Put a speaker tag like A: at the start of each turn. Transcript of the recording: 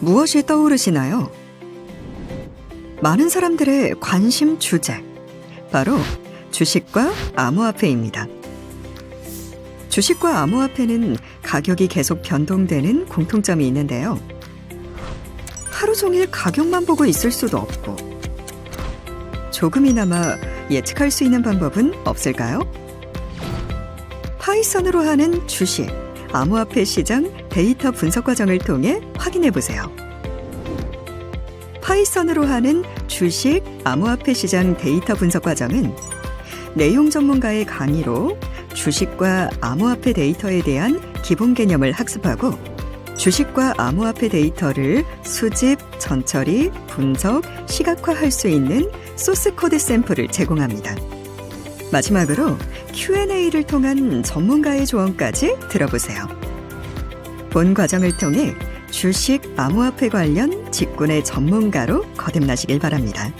A: 무엇이 떠오르시나요? 많은 사람들의 관심 주제. 바로 주식과 암호화폐입니다. 주식과 암호화폐는 가격이 계속 변동되는 공통점이 있는데요. 하루 종일 가격만 보고 있을 수도 없고, 조금이나마 예측할 수 있는 방법은 없을까요? 파이썬으로 하는 주식, 암호화폐 시장 데이터 분석 과정을 통해 확인해 보세요. 파이썬으로 하는 주식, 암호화폐 시장 데이터 분석 과정은 내용 전문가의 강의로 주식과 암호화폐 데이터에 대한 기본 개념을 학습하고 주식과 암호화폐 데이터를 수집, 전처리, 분석, 시각화할 수 있는 소스 코드 샘플을 제공합니다. 마지막으로 Q&A를 통한 전문가의 조언까지 들어보세요. 본 과정을 통해 주식, 암호화폐 관련 직군의 전문가로 거듭나시길 바랍니다.